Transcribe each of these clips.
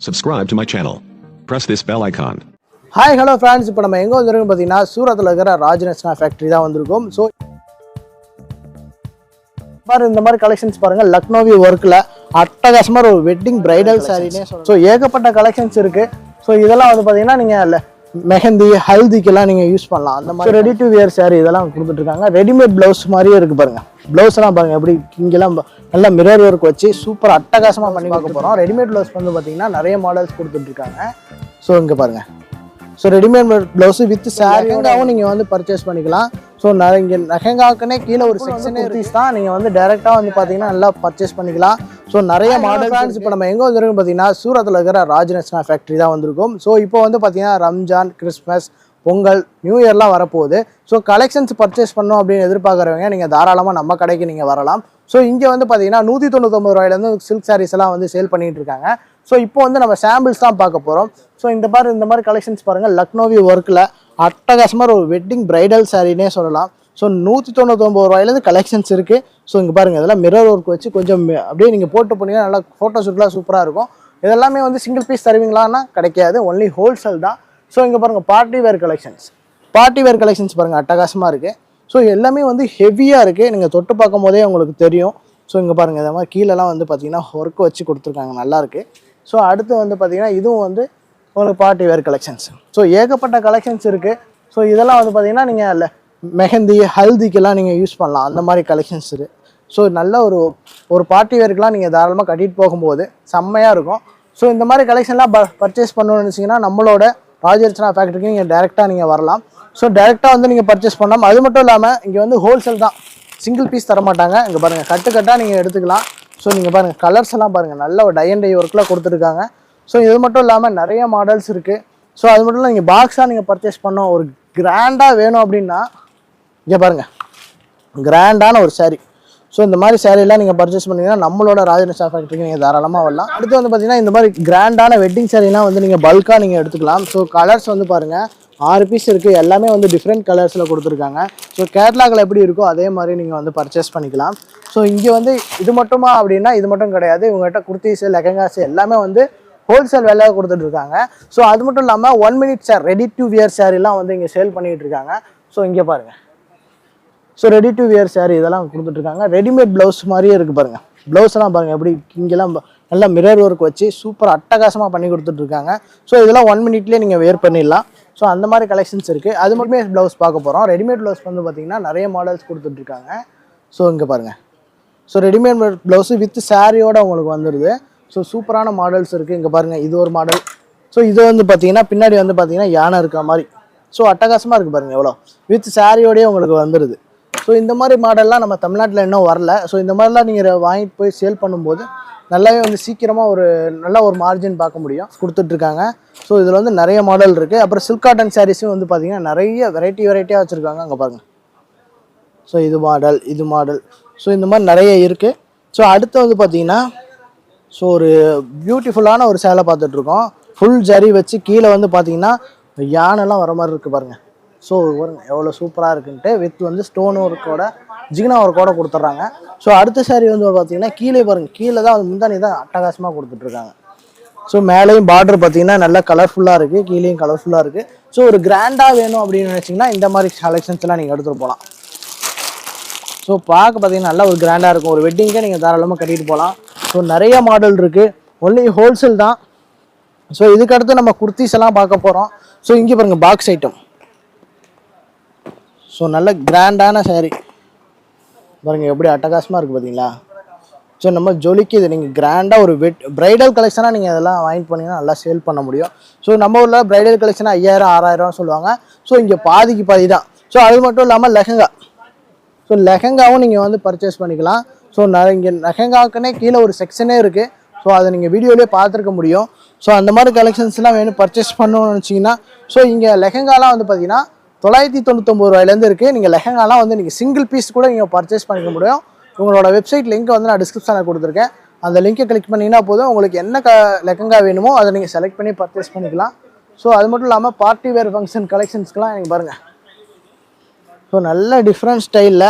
Subscribe to my channel. Press this bell icon. Hi hello friends இப்போ நம்ம எங்கே வந்திருக்கோம் பார்த்தீங்கன்னா சூரத்தில் இருக்கிற ராஜ்நஸ்னா ஃபேக்ட்ரி தான் வந்திருக்கோம். ஸோ பாரு இந்த மாதிரி கலெக்ஷன்ஸ் பாருங்க. லக்னோவி ஒர்க்கில் அட்டகாசமாக ஒரு வெட்டிங் பிரைடல் சாரினே ஸோ ஏகப்பட்ட கலெக்ஷன்ஸ் இருக்கு. ஸோ இதெல்லாம் வந்து பார்த்தீங்கன்னா நீங்கள் மெஹந்தி ஹல்திக்கெல்லாம் நீங்கள் யூஸ் பண்ணலாம். அந்த மாதிரி ரெடி டு வியர் சாரி இதெல்லாம் கொடுத்துட்ருக்காங்க. ரெடிமேட் ப்ளவுஸ் மாதிரியே இருக்கு பாருங்க. ப்ளவுஸ்லாம் பாருங்க எப்படி இங்கெல்லாம் நல்லா மிரர் ஒர்க் வச்சு சூப்பர் அட்டகாசமாக பண்ணி பார்க்க போகிறோம் ரெடிமேட் ப்ளவுஸ் வந்து பார்த்தீங்கன்னா நிறைய மாடல்ஸ் கொடுத்துட்ருக்காங்க. ஸோ இங்கே பாருங்கள் ஸோ ரெடிமேட் ப்ளவுஸ் வித் சாரியாவும் நீங்கள் வந்து பர்ச்சேஸ் பண்ணிக்கலாம். ஸோ இங்கே நெஹங்காக்குனே கீழே ஒரு செக்ஷனே குர்த்திஸ் தான். நீங்கள் வந்து டேரெக்டாக வந்து பார்த்தீங்கன்னா நல்லா பர்ச்சேஸ் பண்ணிக்கலாம். ஸோ நிறைய மாடல் பிராண்ட்ஸ் இப்போ நம்ம எங்கே வந்திருக்கோம் பார்த்தீங்கன்னா சூரத்தில் இருக்கிற ராஜ்நஸ்னா ஃபேக்ட்ரி தான் வந்திருக்கோம். ஸோ இப்போ வந்து பார்த்தீங்கன்னா ரம்ஜான் கிறிஸ்மஸ் பொங்கல் நியூ இயர்லாம் வரப்போகுது. ஸோ கலெக்ஷன்ஸ் பர்ச்சேஸ் பண்ணோம் அப்படின்னு எதிர்பார்க்குறவங்க நீங்கள் தாராளமாக நம்ம கடைக்கு நீங்கள் வரலாம். ஸோ இங்கே வந்து பார்த்தீங்கன்னா நூற்றி தொண்ணூத்தொம்பது ரூபாயிலேருந்து சில்க் சாரீஸ் எல்லாம் வந்து சேல் பண்ணிட்டு இருக்காங்க. ஸோ இப்போ வந்து நம்ம சாம்பிள்ஸ் தான் பார்க்க போகிறோம் ஸோ இந்த மாதிரி இந்த மாதிரி கலெக்ஷன்ஸ் பாருங்கள் லக்னோவி ஒர்க்கில் அட்டகாசமாக ஒரு வெட்டிங் பிரைடல் சாரின்னே சொல்லலாம். ஸோ நூற்றி தொண்ணூத்தொம்பது ரூபாயிலேருந்து கலெக்ஷன்ஸ் இருக்குது ஸோ இங்கே பாருங்கள் இதெல்லாம் மிரர் ஒர்க் வச்சு கொஞ்சம் அப்படியே நீங்கள் போட்டு போனீங்கன்னா நல்லா ஃபோட்டோ ஷூட்லாம் சூப்பராக இருக்கும். இதெல்லாமே வந்து சிங்கிள் பீஸ் தருவீங்களான்னா கிடைக்காது. ஒன்லி ஹோல்சேல் தான். ஸோ இங்கே பாருங்கள் party wear collections party wear collections பாருங்கள் அட்டகாசமாக இருக்குது ஸோ எல்லாமே வந்து ஹெவியாக இருக்குது நீங்கள் தொட்டு பார்க்கும் போதே உங்களுக்கு தெரியும். ஸோ இங்கே பாருங்கள் இந்த மாதிரி கீழெல்லாம் வந்து பார்த்தீங்கன்னா ஒர்க் வச்சு கொடுத்துருக்காங்க. நல்லாயிருக்கு ஸோ அடுத்து வந்து பார்த்தீங்கன்னா இதுவும் வந்து உங்களுக்கு பார்ட்டி வேர் கலெக்ஷன்ஸ் ஸோ ஏகப்பட்ட கலெக்ஷன்ஸ் இருக்குது ஸோ இதெல்லாம் வந்து பார்த்தீங்கன்னா நீங்கள் மெஹந்தி ஹல்திக்கெல்லாம் நீங்கள் யூஸ் பண்ணலாம். அந்த மாதிரி கலெக்ஷன்ஸ் இருக்குது ஸோ நல்ல ஒரு ஒரு பார்ட்டி வேர்க்கெலாம் நீங்கள் தாராளமாக கட்டிட்டு போகும்போது செம்மையாக இருக்கும். ஸோ இந்த மாதிரி கலெக்ஷன்லாம் ப பர்ச்சேஸ் பண்ணணும்னு நினச்சிங்கன்னா நம்மளோட ராஜர்ச்சனா ஃபேக்ட்ரிக்கு நீங்கள் டேரெக்டாக நீங்கள் வரலாம். ஸோ டேரெக்டாக வந்து நீங்கள் பர்ச்சேஸ் பண்ணலாம். அது மட்டும் இல்லாமல் இங்கே வந்து ஹோல்சேல் தான். சிங்கிள் பீஸ் தர மாட்டாங்க இங்கே பாருங்கள் கட்டு கட்டாக நீங்கள் எடுத்துக்கலாம். ஸோ நீங்கள் பாருங்கள் கலர்ஸ் எல்லாம் பாருங்கள் நல்ல ஒரு டை அண்ட் டை ஒர்க்கில் கொடுத்துருக்காங்க. ஸோ இது மட்டும் இல்லாமல் நிறைய மாடல்ஸ் இருக்குது ஸோ அது மட்டும் இல்லை நீங்கள் பாக்ஸாக நீங்கள் பர்ச்சேஸ் பண்ணோம் ஒரு கிராண்டாக வேணும் அப்படின்னா இங்கே பாருங்கள் கிராண்டான ஒரு சாரீ ஸோ இந்த மாதிரி சாரீலாம் நீங்கள் பர்ச்சேஸ் பண்ணிங்கன்னா நம்மளோட ராஜநிஷா ஃபேக்ட்ரிக்கு நீங்கள் தாராளமாக வரலாம். அடுத்து வந்து பார்த்தீங்கன்னா இந்த மாதிரி கிராண்டான வெட்டிங் சாரீலாம் வந்து நீங்கள் பல்காக நீங்கள் எடுத்துக்கலாம். ஸோ கலர்ஸ் வந்து பாருங்கள் ஆறு பீஸ் இருக்குது எல்லாமே வந்து டிஃப்ரெண்ட் கலர்ஸில் கொடுத்துருக்காங்க. ஸோ கேட்லாகில் எப்படி இருக்கோ அதே மாதிரி நீங்கள் வந்து பர்ச்சேஸ் பண்ணிக்கலாம். ஸோ இங்கே வந்து இது மட்டுமா அப்படின்னா இது மட்டும் கிடையாது. இவங்ககிட்ட குர்த்திஸு லெகங்காஸ் எல்லாமே வந்து ஹோல்சேல் விலையாக கொடுத்துட்ருக்காங்க. ஸோ அது மட்டும் இல்லாமல் one minute sir ready to wear சேரீலாம் வந்து இங்கே சேல் பண்ணிகிட்டு இருக்காங்க ஸோ இங்கே பாருங்கள் so ready to wear sari இதெல்லாம் கொடுத்துட்ருக்காங்க. ரெடிமேட் ப்ளவுஸ் மாதிரியே இருக்குது பாருங்கள் ப்ளவுஸ்லாம் பாருங்கள் எப்படி இங்கெல்லாம் நல்லா மிரர் ஒர்க் வச்சு சூப்பர் அட்டகாசமாக பண்ணி கொடுத்துட்ருக்காங்க. ஸோ இதெல்லாம் ஒன் மினிட்லேயே நீங்கள் வேர் பண்ணிடலாம். ஸோ அந்த மாதிரி கலெக்ஷன்ஸ் இருக்குது அது மட்டுமே ப்ளவுஸ் பார்க்க போகிறோம் ரெடிமேட் ப்ளவுஸ் வந்து பார்த்திங்கன்னா நிறைய மாடல்ஸ் கொடுத்துட்ருக்காங்க. ஸோ இங்கே பாருங்கள் ஸோ ரெடிமேட் ப்ளவுஸு வித் சாரியோடு உங்களுக்கு வந்துடுது ஸோ சூப்பரான மாடல்ஸ் இருக்குது இங்கே பாருங்கள் இது ஒரு மாடல் ஸோ இது வந்து பார்த்தீங்கன்னா பின்னாடி வந்து பார்த்தீங்கன்னா யானை இருக்கிற மாதிரி. ஸோ அட்டகாசமாக இருக்குது பாருங்கள் எவ்வளோ? வித் சாரியோடய உங்களுக்கு வந்துடுது ஸோ இந்த மாதிரி மாடல்லாம் நம்ம தமிழ்நாட்டில் இன்னும் வரல. ஸோ இந்த மாதிரிலாம் நீங்கள் வாங்கிட்டு போய் சேல் பண்ணும்போது நல்லாவே வந்து சீக்கிரமாக ஒரு நல்ல ஒரு மார்ஜின் பார்க்க முடியும். கொடுத்துட்ருக்காங்க. ஸோ இதில் வந்து நிறைய மாடல் இருக்குது அப்புறம் சில்க் காட்டன் சாரீஸும் வந்து பார்த்திங்கன்னா நிறைய வெரைட்டி வெரைட்டியாக வச்சுருக்காங்க. அங்கே பாருங்கள் ஸோ இது மாடல் இது மாடல் ஸோ இந்த மாதிரி நிறைய இருக்குது ஸோ அடுத்து வந்து பார்த்திங்கன்னா ஸோ ஒரு பியூட்டிஃபுல்லான ஒரு சேலை பார்த்துட்ருக்கோம். ஃபுல் ஜரி வச்சு கீழே வந்து பார்த்தீங்கன்னா யானைலாம் வர மாதிரி இருக்குது பாருங்கள் ஸோ எவ்வளோ சூப்பராக இருக்குன்ட்டு வித் வந்து ஸ்டோன் ஒர்க்கோட ஜிகினா ஒர்க்கோட கொடுத்துட்றாங்க. ஸோ அடுத்த saree வந்து பார்த்தீங்கன்னா கீழே பாருங்கள் கீழே தான் வந்து முந்தானி தான் அட்டகாசமாக கொடுத்துட்ருக்காங்க. ஸோ மேலேயும் பார்டர் பார்த்தீங்கன்னா நல்லா கலர்ஃபுல்லாக இருக்குது கீழேயும் கலர்ஃபுல்லாக இருக்குது ஸோ ஒரு கிராண்டாக வேணும் அப்படின்னு நினச்சிங்கன்னா இந்த மாதிரி கலெக்ஷன்ஸ்லாம் நீங்கள் எடுத்துகிட்டு போகலாம் ஸோ பார்க்க பார்த்தீங்கன்னா நல்லா ஒரு கிராண்டாக இருக்கும். ஒரு வெட்டிங்கே நீங்கள் தாராளமாக கட்டிட்டு போகலாம் ஸோ நிறைய மாடல் இருக்குது ஒன்லி ஹோல்சேல் தான். ஸோ இதுக்கடுத்து நம்ம குர்த்திஸ் எல்லாம் பார்க்க போகிறோம் ஸோ இங்கே பாருங்கள் பாக்ஸ் ஐட்டம் ஸோ நல்ல கிராண்டான சேரீ பாருங்கள் எப்படி அட்டகாசமாக இருக்குது பார்த்தீங்களா ஸோ நம்ம ஜொலிக்கு இது நீங்கள் கிராண்டாக ஒரு வெட் ப்ரைடல் கலெக்ஷனாக நீங்கள் அதெல்லாம் வாங்கிட்டு பண்ணிங்கன்னா நல்லா சேல் பண்ண முடியும். ஸோ நம்ம ஊரில் ப்ரைடல் கலெக்ஷனாக ஐயாயிரம் ஆறாயிரம் சொல்லுவாங்க. ஸோ இங்கே பாதிக்கு பாதி தான். ஸோ அது மட்டும் இல்லாமல் லெஹங்கா. ஸோ லெஹங்காவும் நீங்கள் வந்து பர்ச்சேஸ் பண்ணிக்கலாம். ஸோ நான் இங்கே லெஹங்காக்குன்னே கீழே ஒரு செக்ஷனே இருக்குது ஸோ அதை நீங்கள் வீடியோலேயே பார்த்துருக்க முடியும். ஸோ அந்த மாதிரி கலெக்ஷன்ஸ்லாம் வேணும் பர்ச்சேஸ் பண்ணணும்னு நினச்சிங்கன்னா ஸோ இங்கே லெஹங்காலாம் வந்து பார்த்தீங்கன்னா தொள்ளாயிரத்தி தொண்ணூத்தொம்பது ரூபாயிலேருந்து இருக்குது நீங்கள் லெஹங்காலாம் வந்து நீங்கள் சிங்கிள் பீஸ் கூட நீங்கள் பர்ச்சேஸ் பண்ணிக்க முடியும். உங்களோட வெப்சைட் லிங்க் வந்து நான் டிஸ்கிரிப்ஷனில் கொடுத்துருக்கேன். அந்த லிங்கை கிளிக் பண்ணிங்கன்னா போதும். உங்களுக்கு என்ன க லெஹங்கா வேணுமோ அதை நீங்கள் செலக்ட் பண்ணி பர்ச்சேஸ் பண்ணிக்கலாம். ஸோ அது மட்டும் இல்லாமல் பார்ட்டி வேர் ஃபங்க்ஷன் கலெக்ஷன்ஸ்க்கெலாம் நீங்கள் பாருங்கள் ஸோ நல்ல டிஃப்ரெண்ட் ஸ்டைலில்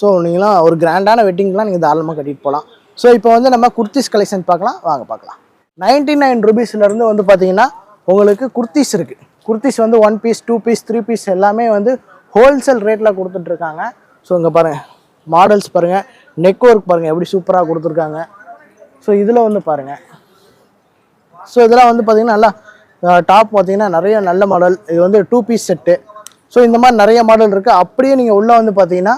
ஸோ நீங்களாம் ஒரு கிராண்டான வெட்டிங்லாம் நீங்கள் தாராளமாக கட்டிட்டு போகலாம் ஸோ இப்போ வந்து நம்ம குர்த்திஸ் கலெக்ஷன் பார்க்கலாம். வாங்க பார்க்கலாம். நைன்டி நைன் ருபீஸ்லேருந்து வந்து பார்த்தீங்கன்னா உங்களுக்கு குர்த்திஸ் இருக்குது குர்த்திஸ் வந்து one piece two piece three piece எல்லாமே வந்து ஹோல்சேல் ரேட்டில் கொடுத்துட்ருக்காங்க. ஸோ இங்கே பாருங்கள் மாடல்ஸ் பாருங்கள் நெக் ஒர்க் பாருங்கள் எப்படி சூப்பராக கொடுத்துருக்காங்க. ஸோ இதில் வந்து பாருங்கள் ஸோ இதெல்லாம் வந்து பார்த்தீங்கன்னா நல்லா டாப் பார்த்திங்கன்னா நிறைய நல்ல மாடல் இது வந்து டூ பீஸ் செட்டு ஸோ இந்த மாதிரி நிறைய மாடல் இருக்குது அப்படியே நீங்கள் உள்ளே வந்து பார்த்தீங்கன்னா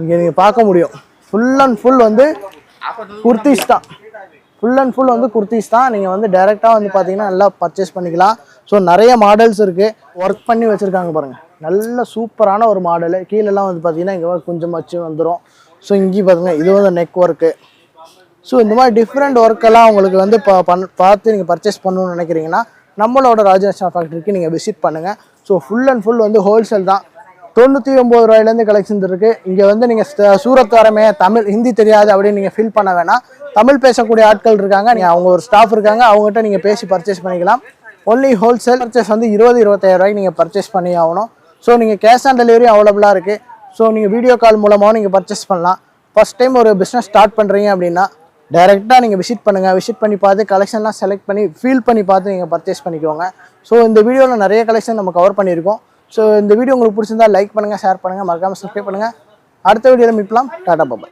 இங்கே நீங்கள் பார்க்க முடியும். ஃபுல் அண்ட் ஃபுல் வந்து குர்த்திஸ் தான். ஃபுல் அண்ட் ஃபுல் வந்து குர்த்திஸ் தான். நீங்கள் வந்து டைரெக்டாக வந்து பார்த்தீங்கன்னா நல்லா பர்ச்சேஸ் பண்ணிக்கலாம். ஸோ நிறைய மாடல்ஸ் இருக்குது ஒர்க் பண்ணி வச்சுருக்காங்க பாருங்கள் நல்ல சூப்பரான ஒரு மாடலு கீழெல்லாம் வந்து பார்த்தீங்கன்னா இங்கே கொஞ்சம் வச்சு வந்துடும் ஸோ இங்கேயும் பாருங்கள் இது வந்து நெக் ஒர்க்கு ஸோ இந்த மாதிரி டிஃப்ரெண்ட் ஒர்க்கெல்லாம் உங்களுக்கு வந்து பா பண் பார்த்து நீங்கள் பர்ச்சேஸ் பண்ணணும்னு நினைக்கிறீங்கன்னா நம்மளோட ராஜேஷா ஃபேக்ட்ரிக்கு நீங்கள் விசிட் பண்ணுங்கள் ஸோ ஃபுல் அண்ட் ஃபுல் வந்து ஹோல்சேல் தான். தொண்ணூற்றி ஒம்பது ரூபாயிலேருந்து கலெக்ஷன் இருக்குது இங்கே வந்து நீங்கள் சூரத் வரமே தமிழ் ஹிந்தி தெரியாது அப்படின்னு நீங்கள் ஃபீல் பண்ண வேணாம். தமிழ் பேசக்கூடிய ஆட்கள் இருக்காங்க. நீங்கள் அவங்க ஒரு ஸ்டாஃப் இருக்காங்க. அவங்ககிட்ட நீங்கள் பேசி பர்ச்சேஸ் பண்ணிக்கலாம். ஒன்லி ஹோல்சேல் பர்ச்சேஸ் வந்து இருபது இருபத்தாயிரம் ரூபாய்க்கு நீங்கள் பர்ச்சேஸ் பண்ணி ஆகணும். ஸோ நீங்கள் கேஷ் ஆன் டெலிவரி அவைலபிளாக இருக்குது ஸோ நீங்கள் வீடியோ கால் மூலமாகவும் நீங்கள் பர்ச்சேஸ் பண்ணலாம். ஃபஸ்ட் டைம் ஒரு பிஸ்னஸ் ஸ்டார்ட் பண்ணுறீங்க அப்படின்னா டைரெக்டாக நீங்கள் விசிட் பண்ணுங்கள் விசிட் பண்ணி பார்த்து கலெக்ஷன்லாம் செலக்ட் பண்ணி ஃபீல் பண்ணி பார்த்து நீங்கள் பர்ச்சேஸ் பண்ணிக்கோங்க. ஸோ இந்த வீடியோவில் நிறைய கலெக்ஷன் நம்ம கவர் பண்ணியிருக்கோம். ஸோ இந்த வீடியோ உங்களுக்கு பிடிச்சிருந்தா லைக் பண்ணுங்கள் ஷேர் பண்ணுங்கள் மறக்காமல் சப்ஸ்கிரைப் பண்ணுங்கள் அடுத்த வீடியோவில் மீட்லாம் டாடா பாபாய்